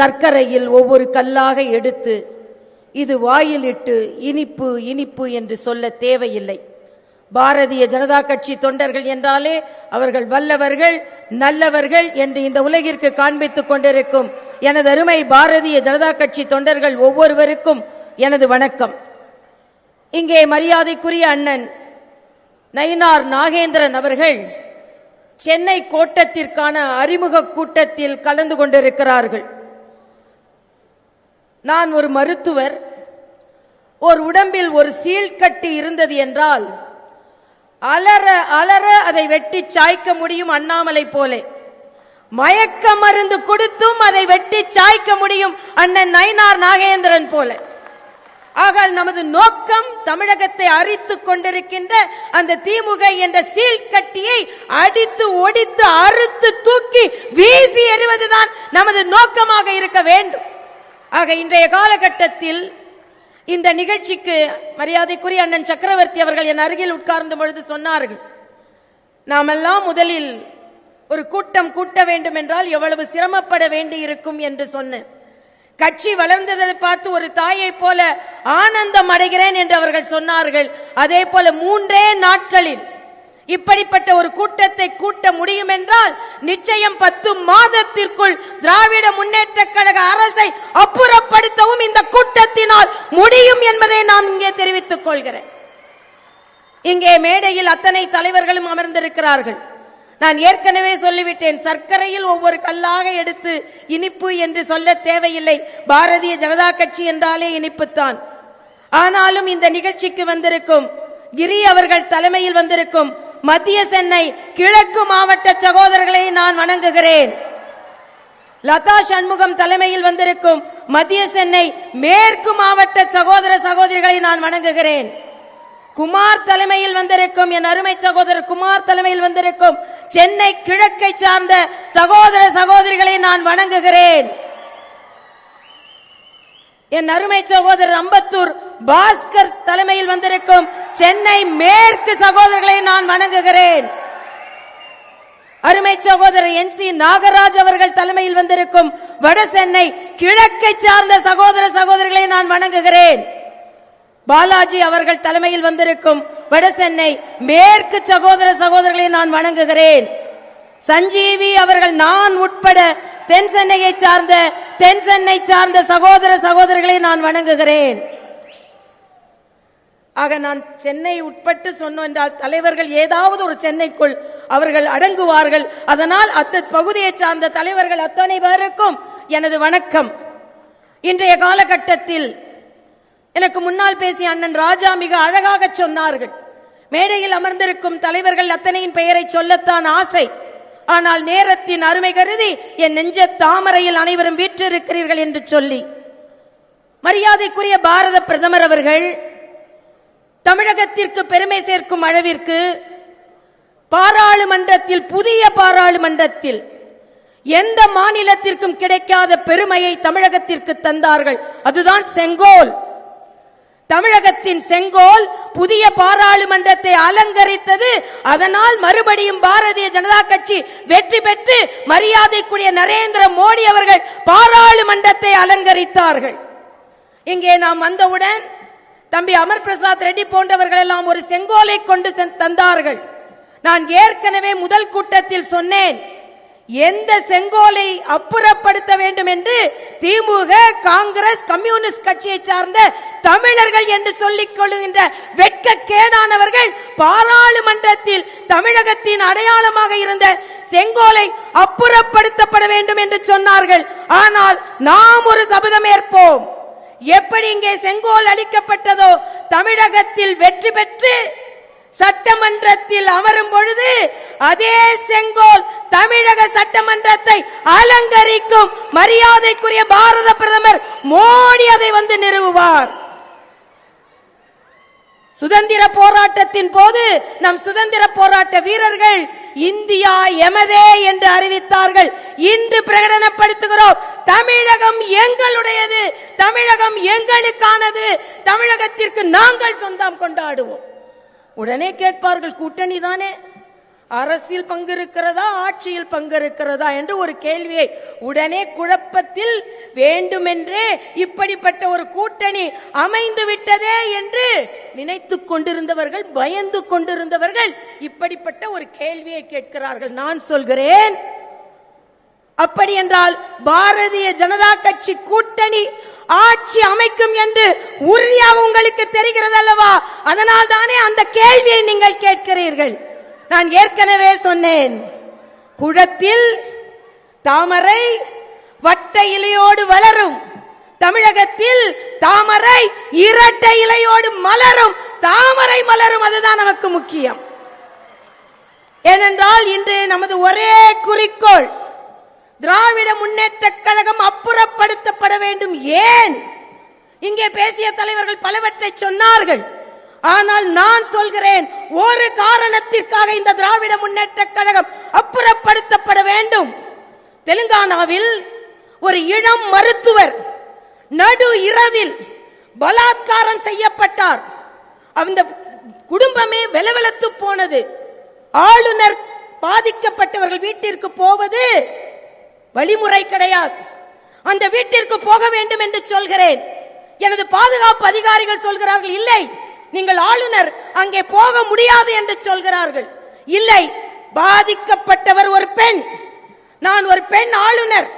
சர்க்கரையில் ஒவ்வொரு கல்லாக எடுத்து இது வாயிலிட்டு இனிப்பு இனிப்பு என்று சொல்ல தேவையில்லை. பாரதிய ஜனதா கட்சி தொண்டர்கள் என்றாலே அவர்கள் வல்லவர்கள் நல்லவர்கள் என்று இந்த உலகிற்கு காண்பித்துக் கொண்டிருக்கும் எனது அருமை பாரதிய ஜனதா கட்சி தொண்டர்கள் ஒவ்வொருவருக்கும் எனது வணக்கம். இங்கே மரியாதைக்குரிய அண்ணன் நயினார் நாகேந்திரன் அவர்கள் சென்னை கோட்டத்திற்கான அறிமுக கூட்டத்தில் கலந்து கொண்டிருக்கிறார்கள். நான் ஒரு மருத்துவர். ஒரு உடம்பில் ஒரு சீழ்கட்டி இருந்தது என்றால் அலற அலற அதை வெட்டி சாய்க்க முடியும் அண்ணாமலை போலே. மயக்க மருந்து கொடுத்தும் அதை வெட்டி சாய்க்க முடியும் அண்ணன் நயினார் நாகேந்திரன் போல. ஆகால் நமது நோக்கம் தமிழகத்தை அரித்துக் கொண்டிருக்கின்ற அந்த திமுக என்ற சீழ்கட்டியை அடித்து ஒடித்து அறுத்து தூக்கி வீசி எறிவதுதான் நமது நோக்கமாக இருக்க வேண்டும். ஆக இன்றைய காலகட்டத்தில் இந்த நிகழ்ச்சிக்கு மரியாதைக்குரிய அண்ணன் சக்கரவர்த்தி அவர்கள் என் அருகில் உட்கார்ந்த பொழுது சொன்னார்கள் நாமெல்லாம் முதலில் ஒரு கூட்டம் கூட்ட வேண்டும் என்றால் எவ்வளவு சிரமப்பட வேண்டி இருக்கும் என்று சொன்னேன். கட்சி வளர்ந்ததை பார்த்து ஒரு தாயை போல ஆனந்தம் அடைகிறேன் என்று அவர்கள் சொன்னார்கள். அதே போல மூன்றே நாட்களில் இப்படிப்பட்ட ஒரு கூட்டத்தை கூட்ட முடியும் என்றால் நிச்சயம் பத்து மாதத்திற்குள் திராவிட முன்னேற்ற கழக அரசை அப்புறப்படுத்தவும் இந்த கூட்டத்தினால் முடியும் என்பதை நான் இங்கே தெரிவித்துக் கொள்கிறேன். இங்கே மேடையில் அத்தனை தலைவர்களும் அமர்ந்திருக்கிறார்கள். நான் ஏற்கனவே சொல்லிவிட்டேன் சர்க்கரையில் ஒவ்வொரு கல்லாக எடுத்து இனிப்பு என்று சொல்ல தேவையில்லை. பாரதிய ஜனதா கட்சி என்றாலே இனிப்புத்தான். ஆனாலும் இந்த நிகழ்ச்சிக்கு வந்திருக்கும் கிரி அவர்கள் தலைமையில் வந்திருக்கும் மத்திய சென்னை கிழக்கு மாவட்ட சகோதரர்களை நான் வணங்குகிறேன். லதா சண்முகம் தலைமையில் வந்திருக்கும் மத்திய சென்னை மேற்கு மாவட்ட சகோதர சகோதரிகளை நான் வணங்குகிறேன். குமார் தலைமையில் வந்திருக்கும் என் அருமை சகோதரர் குமார் தலைமையில் வந்திருக்கும் சென்னை கிழக்கை சார்ந்த சகோதர சகோதரிகளை நான் வணங்குகிறேன். என் அருமை சகோதரர் அம்பத்தூர் பாஸ்கர் தலைமையில் வந்திருக்கும் சென்னை மேற்கு சகோதரர்களை நான் வணங்குகிறேன். அருமை சகோதரர் என் சி நாகராஜ் அவர்கள் தலைமையில் வந்திருக்கும் வட சென்னை கிழக்கை சார்ந்த சகோதர சகோதரிகளை நான் வணங்குகிறேன். பாலாஜி அவர்கள் தலைமையில் வந்திருக்கும் வட சென்னை மேற்கு சகோதர சகோதரர்களை நான் வணங்குகிறேன். சஞ்சீவி அவர்கள் நான் உட்பட தென் சென்னையை சார்ந்த தென் சென்னை சார்ந்த சகோதர சகோதரர்களை நான் வணங்குகிறேன். ஆக நான் சென்னை உட்பட்டு சொன்னோம் என்றால் தலைவர்கள் ஏதாவது ஒரு சென்னைக்குள் அவர்கள் அடங்குவார்கள். அதனால் அந்த பகுதியை சார்ந்த தலைவர்கள் அத்தனை பேருக்கும் எனது வணக்கம். இன்றைய காலகட்டத்தில் எனக்கு முன்னால் பேசிய அண்ணன் ராஜா மிக அழகாக சொன்னார்கள். மேடையில் அமர்ந்திருக்கும் தலைவர்கள் அத்தனையின் பெயரை சொல்லத்தான் ஆசை. ஆனால் நேரத்தின் அருமை கருதி என் நெஞ்ச தாமரையில் அனைவரும் வீற்றிருக்கிறீர்கள் என்று சொல்லி. மரியாதைக்குரிய பாரத பிரதமர் அவர்கள் தமிழகத்திற்கு பெருமை சேர்க்கும் அளவிற்கு பாராளுமன்றத்தில் புதிய பாராளுமன்றத்தில் எந்த மாநிலத்திற்கும் கிடைக்காத பெருமையை தமிழகத்திற்கு தந்தார்கள். அதுதான் செங்கோல். தமிழகத்தின் செங்கோல் புதிய பாராளுமன்றத்தை அலங்கரித்தது. அதனால் மறுபடியும் பாரதிய ஜனதா கட்சி வெற்றி பெற்று மரியாதைக்குரிய நரேந்திர மோடி அவர்கள் பாராளுமன்றத்தை அலங்கரித்தார்கள். இங்கே நாம் வந்தவுடன் தம்பி அமர் பிரசாத் ரெட்டி போன்றவர்கள் எல்லாம் ஒரு செங்கோலை கொண்டு தந்தார்கள். நான் ஏற்கனவே முதல் கூட்டத்தில் சொன்னேன். எந்த செங்கோலை அப்புறப்படுத்த வேண்டும் என்று திமுக காங்கிரஸ் கம்யூனிஸ்ட் கட்சியை சார்ந்த தமிழர்கள் என்று சொல்லிக் கொள்ளுகின்ற வெட்க கேடானவர்கள் பாராளுமன்றத்தில் தமிழகத்தின் அடையாளமாக இருந்த செங்கோலை அப்புறப்படுத்தப்பட வேண்டும் என்று சொன்னார்கள். ஆனால் நாம் ஒரு சபதம் ஏற்போம். எப்படி இங்கே செங்கோல் அளிக்கப்பட்டதோ தமிழகத்தில் வெற்றி பெற்று சட்டமன்றத்தில் அமரும் பொழுது அதே செங்கோல் தமிழக சட்டமன்றத்தை அலங்கரிக்கும் மரியாதைக்குரிய பாரத பிரதமர் மோடி அதை வந்து நிறுவுவார். சுதந்திர போராட்டத்தின் போது நம் சுதந்திர போராட்ட வீரர்கள் இந்தியா எமதே என்று அறிவித்தார்கள். இன்று பிரகடனப்படுத்துகிறோம். தமிழகம் எங்களுடையது. தமிழகம் எங்களுக்கானது. தமிழகத்திற்கு நாங்கள் சொந்தம் கொண்டாடுவோம். உடனே கேட்பார்கள் கூட்டணி தானே? அரசியல் பங்கு இருக்கிறதா ஆட்சியில் பங்கு இருக்கிறதா என்று ஒரு கேள்வியை உடனே குழப்பத்தில் வேண்டுமென்றே இப்படிப்பட்ட ஒரு கூட்டணி அமைந்து விட்டதே என்று நினைத்துக் கொண்டிருந்தவர்கள் பயந்து கொண்டிருந்தவர்கள் இப்படிப்பட்ட ஒரு கேள்வியை கேட்கிறார்கள். நான் சொல்கிறேன் அப்படி என்றால் பாரதிய ஜனதா கட்சி கூட்டணி ஆட்சி அமைக்கும் என்று உறுதியாக உங்களுக்கு தெரிகிறது அல்லவா அதனால் தானே அந்த கேள்வியை நீங்கள் கேட்கிறீர்கள். நான் ஏற்கனவே சொன்னேன். குளத்தில் தாமரை வட்ட இலையோடு வளரும். தமிழகத்தில் தாமரை இரட்டை இலையோடு மலரும். தாமரை மலரும் அதுதான் நமக்கு முக்கியம். ஏனென்றால் இன்று நமது ஒரே குறிக்கோள் திராவிட முன்னேற்ற கழகம் அப்புறப்படுத்தப்பட வேண்டும் ஏன்? இங்கே பேசிய தலைவர்கள் பலவற்றை சொன்னார்கள். ஆனால் நான் சொல்கிறேன் ஒரு காரணத்திற்காக இந்த திராவிட முன்னேற்ற கழகம் அப்புறப்படுத்தப்பட வேண்டும். தெலுங்கானாவில் ஒரு இளம் மருத்துவர் நடு இரவில் பலாத்காரம் செய்யப்பட்டார். அந்த குடும்பமே வெலவெலத்து போனது. ஆளுநர் பாதிக்கப்பட்டவர்கள் வீட்டிற்கு போவது வழிமுறை கிடையாது. அந்த வீட்டிற்கு போக வேண்டும் என்று சொல்கிறேன். எனது பாதுகாப்பு அதிகாரிகள் சொல்கிறார்கள் இல்லை நீங்கள் ஆளுநர் அங்கே போக முடியாது என்று சொல்கிறார்கள். இல்லை பாதிக்கப்பட்டவர் ஒரு பெண். நான் ஒரு பெண் ஆளுநர்.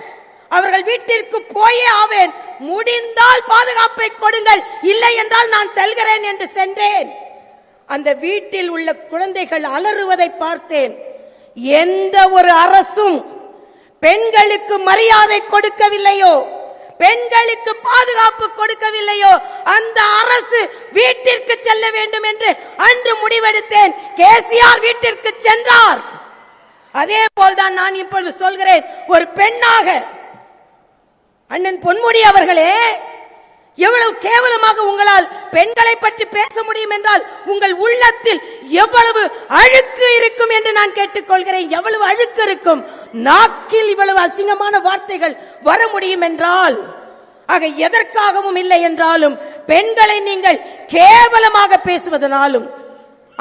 அவர்கள் வீட்டிற்கு போயே ஆவேன். முடிந்தால் பாதுகாப்பை கொடுங்கள். இல்லை என்றால் நான் செல்கிறேன் என்று சென்றேன். அந்த வீட்டில் உள்ள குழந்தைகள் அலறுவதை பார்த்தேன். எந்த ஒரு அரசும் பெண்களுக்கு மரியாதை கொடுக்கவில்லையோ? பெண்களுக்கு பாதுகாப்பு கொடுக்கவில்லையோ? அந்த அரசு வீட்டிற்கு செல்ல வேண்டும் என்று அன்று முடிவெடுத்தேன். கேசிஆர் வீட்டிற்கு சென்றார். அதே போல்தான் நான் இப்பொழுது சொல்கிறேன். ஒரு பெண்ணாக அண்ணன் பொன்முடி அவர்களே எவ்வளவு கேவலமாக உங்களால் பெண்களை பற்றி பேச முடியும் என்றால் உங்கள் உள்ளத்தில் எவ்வளவு அழுக்கு இருக்கும் என்று நான் கேட்டுக்கொள்கிறேன். எவ்வளவு அழுக்கு இருக்கும். நாக்கில் இவ்வளவு அசிங்கமான வார்த்தைகள் வர முடியும் என்றால் ஆக எதற்காகவும் இல்லை என்றாலும் பெண்களை நீங்கள் கேவலமாக பேசுவதனாலும்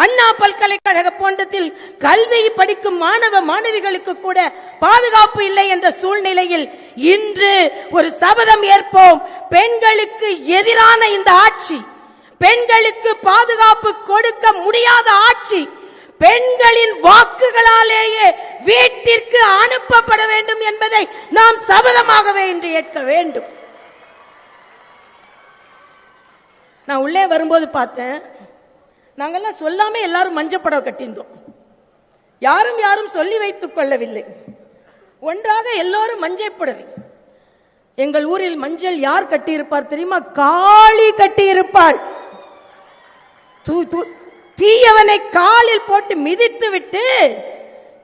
அண்ணா பல்கலைக்கழக போன்றத்தில் கல்வி படிக்கும் மாணவ மாணவிகளுக்கு கூட பாதுகாப்பு இல்லை என்ற சூழ்நிலையில் இன்று ஒரு சபதம் ஏற்போம். பெண்களுக்கு எதிரான இந்த ஆட்சி பெண்களுக்கு பாதுகாப்பு கொடுக்க முடியாத ஆட்சி பெண்களின் வாக்குகளாலேயே வீட்டிற்கு அனுப்பப்பட வேண்டும் என்பதை நாம் சபதமாகவே இன்று ஏற்க வேண்டும். நான் உள்ளே வரும்போது பார்த்தேன். நாங்கெல்லாம் சொல்லாம எல்லாரும் மஞ்சப்படவை கட்டியிருந்தோம். யாரும் யாரும் சொல்லி வைத்துக் கொள்ளவில்லை. ஒன்றாக எல்லோரும் மஞ்சள் புடவை. எங்கள் ஊரில் மஞ்சள் யார் கட்டியிருப்பார் தெரியுமா? காளி கட்டியிருப்பாள். தூ- தூ- தீயவனை காலில் போட்டு மிதித்து விட்டு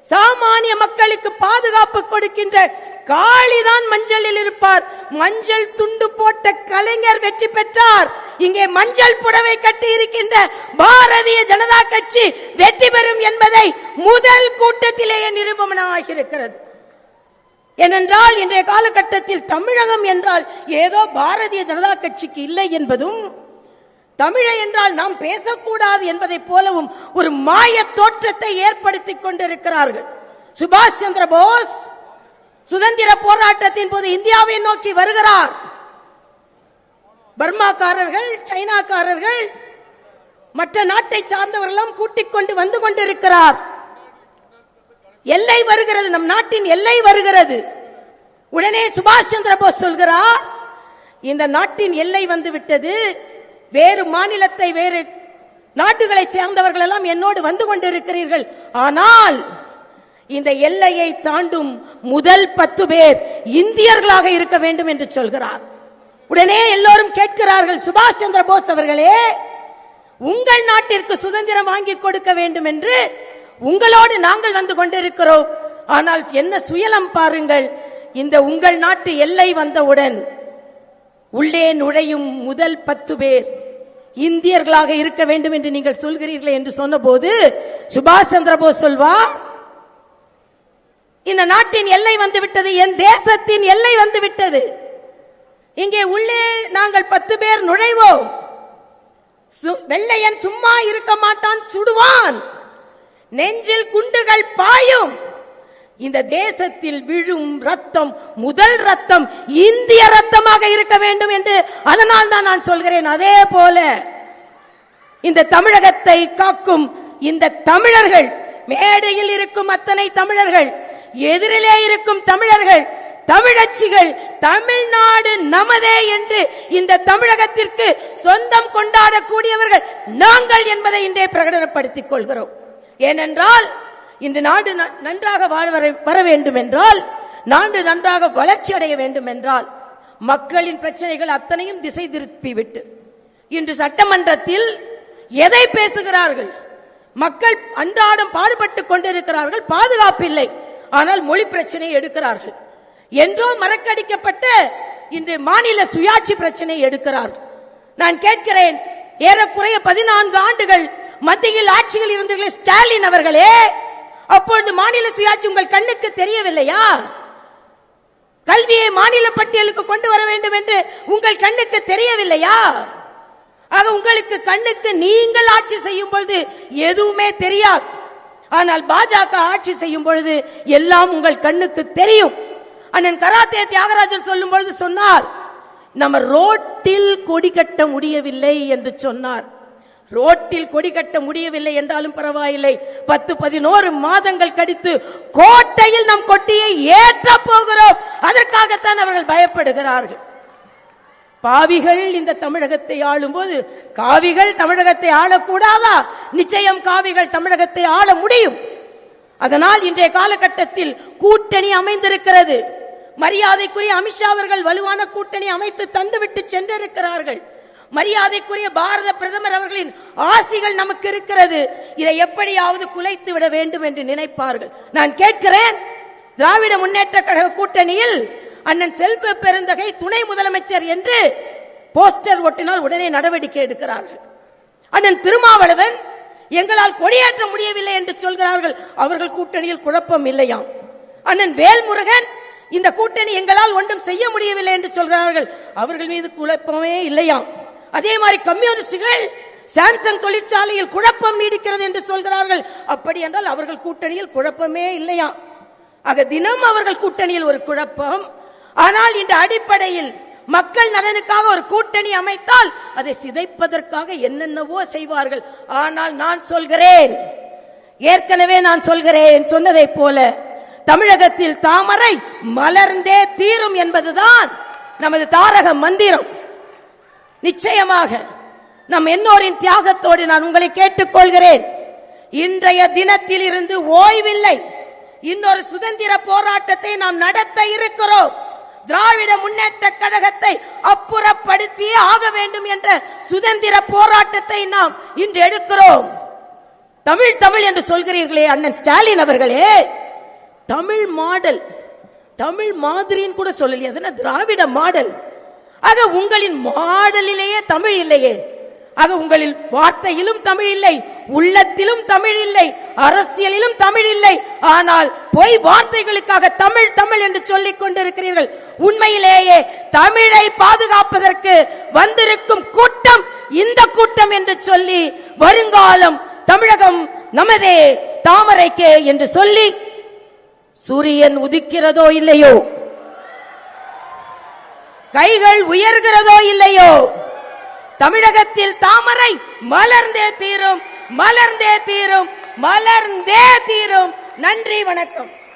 சாமானிய மக்களுக்கு பாதுகாப்பு கொடுக்கின்ற காளிதான் மஞ்சளில் இருப்பார். மஞ்சள் துண்டு போட்ட கலைஞர் வெற்றி பெற்றார். இங்கே மஞ்சள் புடவை கட்டி இருக்கின்ற பாரதிய ஜனதா கட்சி வெற்றி பெறும் என்பதை முதல் கூட்டத்திலேயே நிரூபணமாக இருக்கிறது. ஏனென்றால் இன்றைய காலகட்டத்தில் தமிழகம் என்றால் ஏதோ பாரதிய ஜனதா கட்சிக்கு இல்லை என்பதும் தமிழை என்றால் நாம் பேசக்கூடாது என்பதைப் போலவும் ஒரு மாய தோற்றத்தை ஏற்படுத்தி கொண்டிருக்கிறார்கள். சுபாஷ் சந்திர போஸ் சுதந்திர போராட்டத்தின் போது இந்தியாவை நோக்கி வருகிறார். பர்மாக்காரர்கள் சைனாக்காரர்கள் மற்ற நாட்டை சார்ந்தவர்களும் கூட்டிக் கொண்டு வந்து கொண்டிருக்கிறார். எல்லை வருகிறது நம் நாட்டின் எல்லை வருகிறது. உடனே சுபாஷ் சந்திர போஸ் சொல்கிறார் இந்த நாட்டின் எல்லை வந்து விட்டது. வேறு மாநிலத்தை வேறு நாடுகளை சேர்ந்தவர்கள் எல்லாம் என்னோடு வந்து கொண்டிருக்கிறீர்கள். ஆனால் இந்த எல்லையை தாண்டும் முதல் பத்து பேர் இந்தியர்களாக இருக்க வேண்டும் என்று சொல்கிறார். உடனே எல்லோரும் கேட்கிறார்கள் சுபாஷ் சந்திர போஸ் அவர்களே உங்கள் நாட்டிற்கு சுதந்திரம் வாங்கி கொடுக்க வேண்டும் என்று உங்களோடு நாங்கள் வந்து கொண்டிருக்கிறோம். ஆனால் என்ன சுயலம் பாருங்கள் இந்த உங்கள் நாட்டு எல்லை வந்தவுடன் உள்ளே நுழையும் முதல் பத்து பேர் இந்தியர்களாக இருக்க வேண்டும் என்று நீங்கள் சொல்கிறீர்களே என்று சொன்னபோது சுபாஷ் சந்திர போஸ் சொல்வார் இந்த நாட்டின் எல்லை வந்து விட்டது என் தேசத்தின் எல்லை வந்து விட்டது. இங்கே உள்ளே நாங்கள் பத்து பேர் நுழைவோம். சு- வெள்ளையன் சும்மா இருக்க மாட்டான் சுடுவான். நெஞ்சில் குண்டுகள் பாயும். இந்த தேசத்தில் விழும் ரத்தம் முதல் ரத்தம் இந்திய ரத்தமாக இருக்க வேண்டும் என்று அதனால் தான் நான் சொல்கிறேன். அதே போல இந்த தமிழகத்தை காக்கும் இந்த தமிழர்கள் மேடையில் இருக்கும் அத்தனை தமிழர்கள் எதிரிலே இருக்கும் தமிழர்கள் தமிழச்சிகள் தமிழ்நாடு நமதே என்று இந்த தமிழகத்திற்கு சொந்தம் கொண்டாடக்கூடியவர்கள் நாங்கள் என்பதை இன்றே பிரகடனப்படுத்திக் கொள்கிறோம். ஏனென்றால் இன்று நாடு ந- நன்றாக வர- வர வேண்டும் என்றால் நாடு நன்றாக வளர்ச்சி அடைய வேண்டும் என்றால் மக்களின் பிரச்சனைகள் அத்தனையும் திசை திருப்பி விட்டு இன்று சட்டமன்றத்தில் எதை பேசுகிறார்கள்? மக்கள் அன்றாடம் பாடுபட்டுக் கொண்டிருக்கிறார்கள் பாதுகாப்பில்லை ஆனால் மொழி பிரச்சனையை எடுக்கிறார்கள். என்றோ மறக்கடிக்கப்பட்ட இன்று மாநில சுயாட்சி பிரச்சனை எடுக்கிறார். நான் கேட்கிறேன் ஏறக்குறைய பதினான்கு ஆண்டுகள் மத்தியில் ஆட்சியில் இருந்தீர்களே ஸ்டாலின் அவர்களே. அப்பொழுது மாநில சுயாட்சி உங்கள் கண்ணுக்கு தெரியவில்லையா? கல்வியை மாநில பட்டியலுக்கு கொண்டு வர வேண்டும் என்று உங்கள் கண்ணுக்கு தெரியவில்லையா? ஆக உங்களுக்கு கண்ணுக்கு நீங்கள் ஆட்சி செய்யும் பொழுது எதுவுமே தெரியாது. ஆனால் பாஜக ஆட்சி செய்யும் பொழுது எல்லாம் உங்கள் கண்ணுக்கு தெரியும். அண்ணன் கராத்தே தியாகராஜன் சொல்லும் பொழுது சொன்னார் நம்ம ரோட்டில் கொடி கட்ட முடியவில்லை என்று சொன்னார். ரோட்டில் கொடி கட்ட முடியவில்லை என்றாலும் பரவாயில்லை. பத்து பதினோரு மாதங்கள் கழித்து கோட்டையில் நம் கொட்டியை ஏற்ற போகிறோம். அதற்காகத்தான் அவர்கள் பயப்படுகிறார்கள். பாவிகள் இந்த தமிழகத்தை ஆளும்போது காவிகள் தமிழகத்தை ஆளக்கூடாதா? நிச்சயம் காவிகள் தமிழகத்தை ஆள முடியும். அதனால் இன்றைய காலகட்டத்தில் கூட்டணி அமைந்திருக்கிறது. மரியாதைக்குரிய அமித்ஷா அவர்கள் வலுவான கூட்டணி அமைத்து தந்துவிட்டு சென்றிருக்கிறார்கள். மரியாதைக்குரிய பாரத பிரதமர் அவர்களின் ஆசிகள் நமக்கு இருக்கிறது. இதை எப்படியாவது குலைத்து விட வேண்டும் என்று நினைப்பார்கள். நான் கேட்கிறேன் திராவிட முன்னேற்ற கழக கூட்டணியில் அண்ணன் செல்வ பெருந்தகை துணை முதலமைச்சர் என்று போஸ்டர் ஒட்டினால் உடனே நடவடிக்கை எடுக்கிறார்கள். அண்ணன் திருமாவளவன் எங்களால் கொடியேற்ற முடியவில்லை என்று சொல்கிறார்கள். அவர்கள் கூட்டணியில் குழப்பம் இல்லையாம். அண்ணன் வேல்முருகன் இந்த கூட்டணி எங்களால் ஒன்றும் செய்ய முடியவில்லை என்று சொல்கிறார்கள். அவர்கள் மீது குழப்பமே இல்லையாம். அதே மாதிரி கம்யூனிஸ்டுகள் சாம்சங் தொழிற்சாலையில் குழப்பம் நீடிக்கிறது என்று சொல்கிறார்கள். அப்படி என்றால் அவர்கள் கூட்டணியில் குழப்பமே இல்லையாம். ஆக தினம் அவர்கள் கூட்டணியில் ஒரு குழப்பம். ஆனால் இந்த அடிப்படையில் மக்கள் நலனுக்காக ஒரு கூட்டணி அமைத்தால் அதை சிதைப்பதற்காக என்னென்னவோ செய்வார்கள். ஆனால் நான் சொல்கிறேன். ஏற்கனவே நான் சொல்கிறேன் சொன்னதைப் போல தமிழகத்தில் தாமரை மலர்ந்தே தீரும் என்பதுதான் நமது தாரக மந்திரம். நிச்சயமாக நம் என்னோரின் தியாகத்தோடு நான் உங்களை கேட்டுக்கொள்கிறேன். இன்றைய தினத்தில் இருந்து ஓய்வில்லை. இன்னொரு சுதந்திர போராட்டத்தை நாம் நடத்த இருக்கிறோம். திராவிட முன்னேற்ற கழகத்தை அப்புறப்படுத்தியே ஆக வேண்டும் என்ற சுதந்திர போராட்டத்தை நாம் இன்று எடுக்கிறோம். தமிழ் தமிழ் என்று சொல்கிறீர்களே அண்ணன் ஸ்டாலின் அவர்களே. தமிழ் மாடல் தமிழ் மாதிரின்னு கூட சொல்லலையே திராவிட மாடல்? ஆக உங்களின் மாடலிலேயே தமிழ் இல்லையே. ஆக உங்களில் வார்த்தையிலும் தமிழ் இல்லை உள்ளத்திலும் தமிழ் இல்லை அரசியலிலும் தமிழ் இல்லை. ஆனால் பொய் வார்த்தைகளுக்காக தமிழ் தமிழ் என்று சொல்லிக் கொண்டிருக்கிறீர்கள். உண்மையிலேயே தமிழை பாதுகாப்பதற்கு வந்திருக்கும் கூட்டம் இந்த கூட்டம் என்று சொல்லி வருங்காலம் தமிழகம் நமதே தாமரைக்கே என்று சொல்லி சூரியன் உதிக்கிறதோ இல்லையோ? கைகள் உயர்கிறதோ இல்லையோ? தமிழகத்தில் தாமரை மலர்ந்தே தீரும் மலர்ந்தே தீரும் மலர்ந்தே தீரும். நன்றி வணக்கம்.